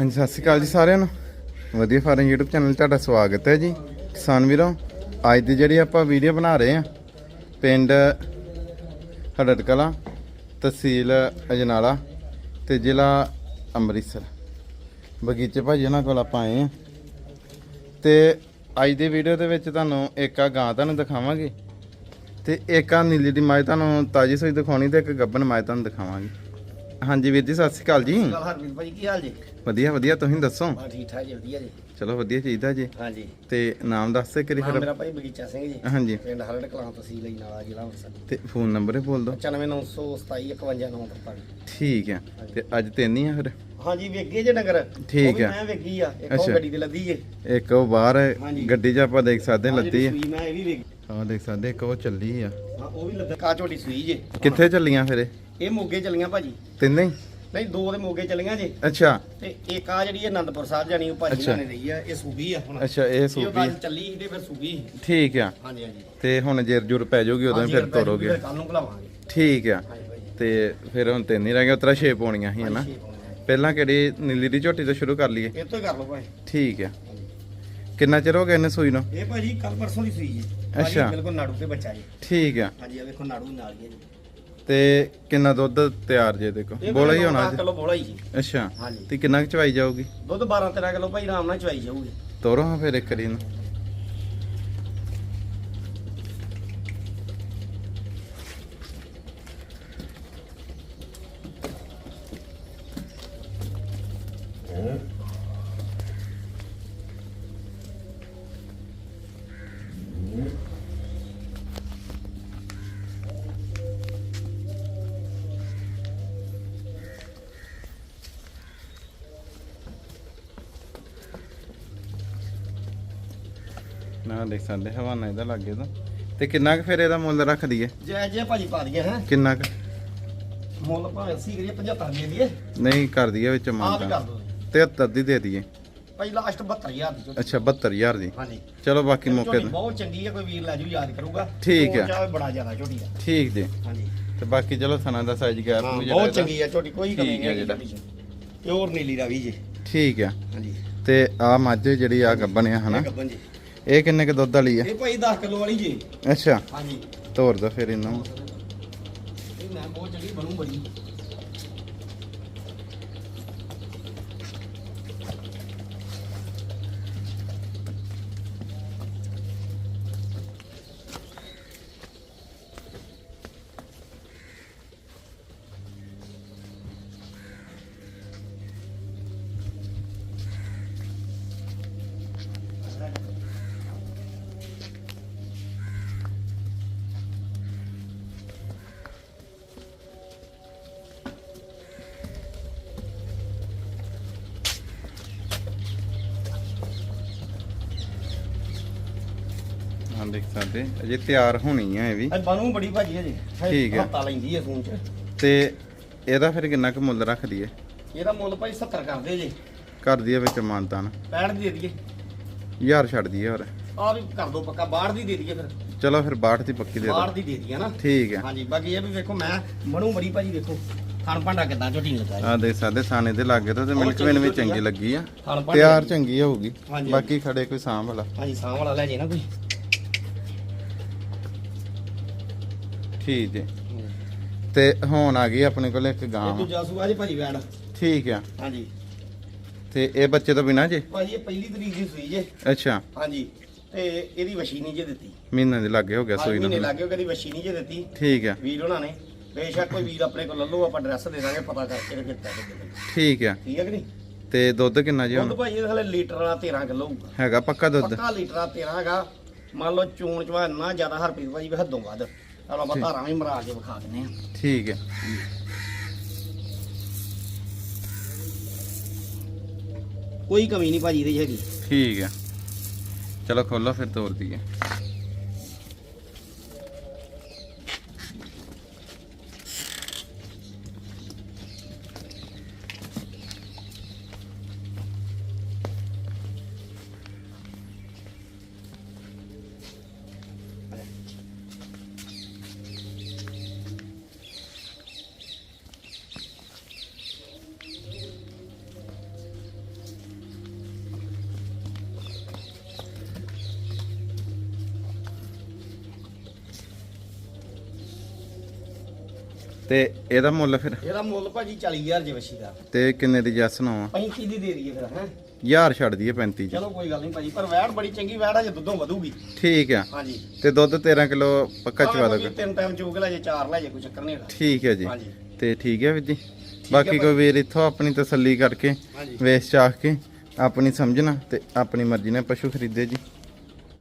ਹਾਂਜੀ, ਸਤਿ ਸ਼੍ਰੀ ਅਕਾਲ ਜੀ ਸਾਰਿਆਂ ਨੂੰ। ਵਧੀਆ ਫਾਰਮ YouTube ਚੈਨਲ 'ਤੇ ਤੁਹਾਡਾ ਸਵਾਗਤ ਹੈ ਜੀ। ਕਿਸਾਨ ਵੀਰੋ, ਅੱਜ ਦੀ ਜਿਹੜੀ ਆਪਾਂ ਵੀਡੀਓ ਬਣਾ ਰਹੇ ਆ ਪਿੰਡ ਹੜੜ ਕਲਾਂ ਤਹਿਸੀਲ ਅਜਨਾਲਾ ਤੇ ਜ਼ਿਲ੍ਹਾ ਅੰਮ੍ਰਿਤਸਰ। ਬਗੀਚੇ ਭਾਜੀ ਉਹਨਾਂ ਕੋਲ ਆਪਾਂ ਆਏ ਆ ਤੇ ਅੱਜ ਦੀ ਵੀਡੀਓ ਦੇ ਵਿੱਚ ਤੁਹਾਨੂੰ ਇੱਕ ਆ ਗਾਂ ਤੁਹਾਨੂੰ ਦਿਖਾਵਾਂਗੇ ਤੇ ਇੱਕ ਆ ਨੀਲੀ ਦੀ ਮਾਈ ਤੁਹਾਨੂੰ ਤਾਜੀ ਸੋਈ ਦਿਖਾਉਣੀ ਤੇ ਇੱਕ ਗੱਬਨ ਮਾਈ ਤੁਹਾਨੂੰ ਦਿਖਾਵਾਂਗੇ। ਹਾਂਜੀ ਵੀਰ ਜੀ ਸਤਿ ਸ਼੍ਰੀ ਅਕਾਲ ਜੀ। ਗੱਲ ਹਰਪ੍ਰੀਤ ਭਾਜੀ ਕੀ ਹਾਲ ਜੀ? ਵਧੀਆ ਵਧੀਆ ਤੁਸੀਂ ਦੱਸੋ? ਹਾਂ ਠੀਕ ਠਾਕ ਜੀ ਵਧੀਆ ਜੀ। ਚਲੋ ਵਧੀਆ ਚਾਹੀਦਾ ਜੀ। ਹਾਂਜੀ। ਤੇ ਨਾਮ ਦੱਸ ਦੇ ਨਾਮ ਫਿਰ। ਮੇਰਾ ਭਾਈ ਬਗੀਚਾ ਸਿੰਘ ਜੀ। ਹਾਂਜੀ। ਪਿੰਡ ਹਰੜ ਕਲਾਂ ਤਹਿਸੀਲ ਲਈ ਨਾਲਾ ਜ਼ਿਲ੍ਹਾ ਅੰਮ੍ਰਿਤਸਰ। ਤੇ ਫੋਨ ਨੰਬਰ ਹੀ ਬੋਲ ਦਿਓ। 9927251945 ਠੀਕ ਹੈ। ਤੇ ਅੱਜ ਤਿੰਨ ਹੀ ਆ ਫਿਰ? ਹਾਂਜੀ ਵੇਗੇ ਜੇ ਨਗਰ ਠੀਕ ਆ। ਮੈਂ ਵੇਗੀ ਆ। ਇੱਕ ਉਹ। ਗੱਡੀ ਤੇ ਲੱਦੀ ਜੇ। ਇੱਕ ਉਹ ਬਾਹਰ ਹੈ। ਗੱਡੀ 'ਚ ਆਪਾਂ ਦੇਖ ਸਕਦੇ ਹਾਂ ਲੱਦੀ ਹੈ। ਸੂਈ ਮੈਂ ਇਹ ਵੀ ਵੇਗੀ ਹਾਂ ਦੇਖ ਸਕਦੇ ਇੱਕ ਉਹ ਚੱਲੀ ਆ। ਹਾਂ ਉਹ ਵੀ ਲੱਦਾ ਕਾ ਝੋਟੀ ਸੂਈ ਜੇ। ਕਿੱਥੇ ਚੱਲੀਆਂ ਫਿਰ ਇਹ? ਇਹ ਮੋਗੇ ਚਲੀਆਂ ਭਾਜੀ। ਤਿੰਨੇ ਹੀ? ਨਹੀਂ ਦੋ ਦੇ ਮੋਗੇ ਚਲੀਆਂ ਜੇ। ਅੱਛਾ। ਤੇ ਇੱਕ ਆ ਜਿਹੜੀ ਆਨੰਦਪੁਰ ਸਾਹਿਬ ਜਾਣੀ ਉਹ ਭਾਜੀ ਅੱਛਾ। ਨਾਲ ਰਹੀ ਆ। ਇਹ ਸੂਬੀ ਆ ਹੁਣ। ਅੱਛਾ ਇਹ ਇਹ ਸੂਬੀ। ਕੱਲ ਚੱਲੀ ਸੀ ਤੇ ਫਿਰ ਸੂਬੀ ਸੀ। ਠੀਕ ਆ। ਹਾਂਜੀ ਹਾਂਜੀ। ਤੇ ਹੁਣ ਜੇਰ ਜੁਰ ਪੈ ਜਾਊਗੀ ਉਦੋਂ ਹੀ ਫਿਰ ਤੋਰੋਗੇ ਕੱਲ ਨੂੰ ਘਲਾਵਾਂਗੇ। ਠੀਕ ਆ। ਹਾਂਜੀ ਤੇ ਫਿਰ ਹੁਣ ਤਿੰਨ ਹੀ ਰਹਿ ਗਏ ਉਤਰਾ 6 ਪਾਉਣੀਆਂ ਸੀ ਹਨਾ ਛੇ ਆ। ਪਹਿਲਾਂ ਕਿਹੜੀ ਨੀਲੀ ਦੀ ਝੋਟੀ ਤੋਂ ਸ਼ੁਰੂ ਕਰ ਲਈਏ? ਇਹ ਤੋਂ ਹੀ ਕਰ ਲਓ ਭਾਈ। ਠੀਕ ਆ। ਕਿੰਨਾ ਚਿਰ ਹੋ ਗਿਆ ਇਹਨੇ ਸੂਈ ਨੂੰ? ਇਹ ਭਾਜੀ ਕੱਲ ਪਰਸੋਂ ਦੀ ਸੂਈ ਜੀ। ਅੱਛਾ। ਬਿਲਕੁਲ ਨਾੜੂ ਤੇ ਬੱਚਾ ਜੀ। ਠੀਕ ਆ। ਹਾਂਜੀ ਆ ਵੇਖੋ ਨਾੜੂ ਨਾਲ ਹੀ ਹੈ ਜੀ। ਤੇ ਕਿੰਨਾ ਦੁੱਧ ਤਿਆਰ ਜੇ ਦੇਖੋ? ਬੋਲਾ ਹੀ ਹੋਣਾ ਜੀ ਕਿਲੋ ਬੋਲਾ ਹੀ ਜੀ। ਅੱਛਾ। ਹਾਂਜੀ। ਤੇ ਕਿੰਨਾ ਕੁ ਚਵਾਈ ਜਾਊਗੀ? ਦੁੱਧ 12 13 ਕਿਲੋ ਭਾਈ ਆਰਾਮ ਨਾਲ ਚਵਾਈ ਜਾਊਗੀ। ਤੋਰੋ ਹਾਂ ਫਿਰ ਇੱਕ ਨੂੰ ਨਾ ਦੇਖ ਸਕਦੇ ਹਵਾਨਾ ਇਹਦਾ ਲੱਗੇ ਤਾਂ। ਤੇ ਕਿੰਨਾ ਕੁ ਫਿਰ ਇਹਦਾ ਮੁੱਲ ਰੱਖ ਦਈਏ ਜੈ ਜੈ ਭਾਜੀ ਪਾ ਦਈਏ ਹੈ। ਕਿੰਨਾ ਕੁ? ਮੁੱਲ ਭਾਵੇਂ 80 ਕਰੀਏ 75 ਦੇ ਦਈਏ। ਨਹੀਂ ਕਰ ਦਈਏ ਵਿੱਚ ਆਪ ਹੀ ਕਰ ਦੋ 73 ਦੀ ਦੇ ਦਈਏ। ਭਾਈ ਲਾਸਟ 72000 ਦੀ ਝੋਟੀ। ਅੱਛਾ 72000 ਦੀ। ਹਾਂਜੀ। ਚਲੋ ਬਾਕੀ ਮੌਕੇ ਝੋਟੀ ਤੇ। ਬਹੁਤ ਚੰਗੀ ਹੈ ਕੋਈ ਵੀਰ ਲੈ ਜੂ ਯਾਦ ਕਰੂਗਾ। ਠੀਕ ਹੈ। ਚਾਹੇ ਬੜਾ ਜ਼ਿਆਦਾ ਝੋਟੀ ਠੀਕ ਜੀ। ਹਾਂਜੀ। ਤੇ ਬਾਕੀ ਚਲੋ ਸਨਾ ਦਾ ਸਾਈਜ਼ ਹਾਂ ਜਿਹੜਾ ਬਹੁਤ ਚੰਗੀ ਹੈ ਝੋਟੀ ਕੋਈ ਕਮੀ ਠੀਕ ਹੈ ਨਹੀਂ ਜਿਹੜਾ। ਝੋਟੀ 'ਚ। ਪਿਓਰ ਨੀਲੀ ਰਾਵੀ ਜੀ। ਠੀਕ ਆ। ਹਾਂਜੀ। ਤੇ ਆ ਮੱਝ ਜਿਹੜੀ ਆ ਗੱਬਣ ਆ ਹਨਾ? ਗੱਭਣ ਜੀ। ਇਹ ਕਿੰਨੇ ਕ ਦੁੱਧ ਵਾਲੀ ਆ? ਇਹ ਭਾਈ 10 ਕਿਲੋ ਵਾਲੀ ਜੀ। ਅੱਛਾ। ਹਾਂਜੀ। ਤੋਰ ਦੋ ਫਿਰ ਇਹਨੂੰ ਇਹ ਮੈਂ ਬਹੁਤ ਚੰਗੀ ਬਣੂ ਬੜੀ ਹਾਂ ਦੇਖ ਸਕਦੇ। ਅਜੇ ਤਿਆਰ ਹੋਣੀ ਆ ਇਹ ਵੀ। ਅੱਜ ਬਣੂ ਬੜੀ ਭਾਜੀ ਹੈ ਜੀ ਠੀਕ ਹੈ। ਹਫਤਾ ਲੈਂਦੀ ਹੈ ਸੂਨ ਚ। ਤੇ ਇਹਦਾ ਫਿਰ ਕਿੰਨਾ ਕੁ ਮੁੱਲ ਰੱਖ ਦਈਏ ਇਹਦਾ ਮੁੱਲ ਭਾਈ 70 ਕਰਦੇ ਜੀ। ਕਰ ਦਈਏ ਵਿੱਚ ਮਾਨਤਾਨ। 65 ਦੀ ਦੇ ਦਈਏ। ਯਾਰ ਛੱਡ ਦਈਏ ਹੋਰ। ਆ ਵੀ ਕਰ ਦੋ ਪੱਕਾ ਬਾਹਰ ਦੀ ਦੇ ਦਈਏ ਫਿਰ। ਚਲੋ ਫਿਰ 62 ਦੀ ਪੱਕੀ ਦੇ ਬਾਹਰ ਦੋ ਦੀ ਦੇ ਦਈਏ ਨਾ। ਠੀਕ ਹੈ ਹਾਂਜੀ ਬਾਕੀ ਇਹ ਵੀ ਵੇਖੋ ਮੈਂ ਬਣੂ ਬੜੀ ਭਾਜੀ ਦੇਖੋ ਖਾਣ ਭਾਂਡਾ ਕਿਦਾਂ ਝੋਟੀ ਨੂੰ ਲੱਗਾ ਜੀ ਆ ਦੇਖ ਸਕਦੇ ਸਾਨੇ ਦੇ ਲਾਗੇ ਤੋਂ ਤੇ ਮਿਲਕ ਵੇਨ ਵੀ ਚੰਗੀ ਚੰਗੀ ਲੱਗੀ ਆ। ਭਾਂਡਾ ਤਿਆਰ ਚੰਗੀ ਹੋਊਗੀ। ਹਾਂਜੀ, ਬਾਕੀ ਖੜੇ ਕੋਈ ਸਾਂਭ ਵਾਲਾ। ਹਾਂਜੀ ਸਾਹ ਵਾਲਾ ਲੈ ਜੇ ਨਾ ਕੋਈ। ਠੀਕ ਜੀ ਤੇ ਹੁਣ ਆ ਗਈ ਆਪਣੇ ਕੋਲ ਇੱਕ ਗਾਂ। ਵਾ। ਦੂਜਾ ਸੂਆ ਜੀ ਭਾਜੀ ਵੈੜ ਠੀਕ ਆ। ਹਾਂਜੀ। ਤੇ ਇਹ ਬੱਚੇ ਤੋਂ ਬਿਨਾ ਜੇ? ਭਾਜੀ ਇਹ ਪਹਿਲੀ ਤਰੀਕ ਦੀ ਸੂਈ ਜੇ। ਅੱਛਾ। ਹਾਂਜੀ। ਤੇ ਇਹਦੀ ਵਸ਼ੀ ਨਹੀਂ ਜੇ ਦਿੱਤੀ। ਮਹੀਨੇ ਦੇ ਲਾਗੇ ਹੋ ਗਿਆ ਸੋਈ ਮਹੀਨੇ ਨੂੰ ਲੱਗੇ ਕਦੀ ਵਸ਼ੀ ਨਹੀਂ ਜੇ ਦਿੱਤੀ। ਠੀਕ ਆ। ਵੀਰ ਉਹਨਾਂ ਨੇ। ਬੇਸ਼ੱਕ ਕੋਈ ਵੀਰ ਆਪਣੇ ਕੋਲ ਲੱਲੋ ਆਪਾਂ ਐਡਰੈਸ ਦੇ ਦਾਂਗੇ ਪਤਾ ਕਰਕੇ ਤੇ ਫਿਰ ਪੈਸੇ ਦੇ ਦਾਂਗੇ ਠੀਕ ਆ। ਠੀਕ ਹੈ ਕਿ ਨਹੀਂ? ਤੇ ਦੁੱਧ ਕਿੰਨਾ ਜੀ ਦੁੱਧ ਹੁਣ ਭਾਈ ਇਹਦੇ ਹਲੇ ਲੀਟਰ ਵਾਲਾ 13 ਕਿਲੋ ਹੋਊਗਾ। ਹੈਗਾ ਪੱਕਾ ਦੁੱਧ? ਪੱਕਾ ਲੀਟਰ ਵਾਲਾ 13 ਹੈਗਾ। ਮੰਨ ਲਓ ਚੂਣ ਚਵਾ ਇੰਨਾ ਜ਼ਿਆਦਾ ਹਰਪ੍ਰੀਤ ਭਾਜੀ ਵੀ ਹੱਦੋਂ ਵੱਧ। ਚਲੋ ਆਪਾਂ। ਧਾਰਾਂ ਵੀ ਮਰਾ ਕੇ ਵਿਖਾ ਦਿੰਦੇ ਆ ਠੀਕ ਹੈ। ਕੋਈ ਕਮੀ ਨਹੀਂ ਭਾਜੀ ਇਹਦੇ 'ਚ ਹੈਗੀ। ਠੀਕ ਹੈ। ਚਲੋ ਖੋਲੋ ਫਿਰ ਤੋਰ ਦਈਏ। ਤੇ ਇਹਦਾ ਮੁੱਲ ਫਿਰ? ਇਹਦਾ ਮੁੱਲ ਭਾਜੀ 40000 ਜੇ ਵਸ਼ੀ ਦਾ। ਤੇ ਕਿੰਨੇ ਦੀ ਜੱਸ ਨਾ 35 ਦੀ ਦੇ ਦਈਏ ਫਿਰ ਹੈ? ਯਾਰ ਛੱਡ ਦਈਏ 35 ਚ। ਚਲੋ ਕੋਈ ਗੱਲ ਨਹੀਂ ਭਾਜੀ ਪਰ ਵੈੜ ਬੜੀ ਚੰਗੀ ਵੈੜ ਆ ਜੇ ਦੁੱਧੋਂ ਵਧੂਗੀ। ਠੀਕ ਆ। ਹਾਂਜੀ। ਤੇ ਦੁੱਧ 13 ਕਿਲੋ ਪੱਕਾ ਚਵਾ ਦੋਗੇ? ਤਿੰਨ ਟਾਈਮ ਚੋਗ ਲੈ ਜੇ ਚਾਰ ਲੈ ਜੇ ਕੋਈ ਚੱਕਰ ਨਹੀਂ ਹੈਗਾ। ਠੀਕ ਹੈ ਜੀ। ਹਾਂਜੀ। ਤੇ ਠੀਕ ਹੈ ਵੀਰ ਜੀ। ਬਾਕੀ ਕੋਈ ਵੀਰ ਇੱਥੋਂ ਆਪਣੀ ਤਸੱਲੀ ਕਰਕੇ ਵੇਚ ਚਾਖ ਕੇ ਆਪਣੀ ਸਮਝਣਾ ਤੇ ਆਪਣੀ ਮਰਜ਼ੀ ਨਾਲ ਪਸ਼ੂ ਖਰੀਦੇ ਜੀ।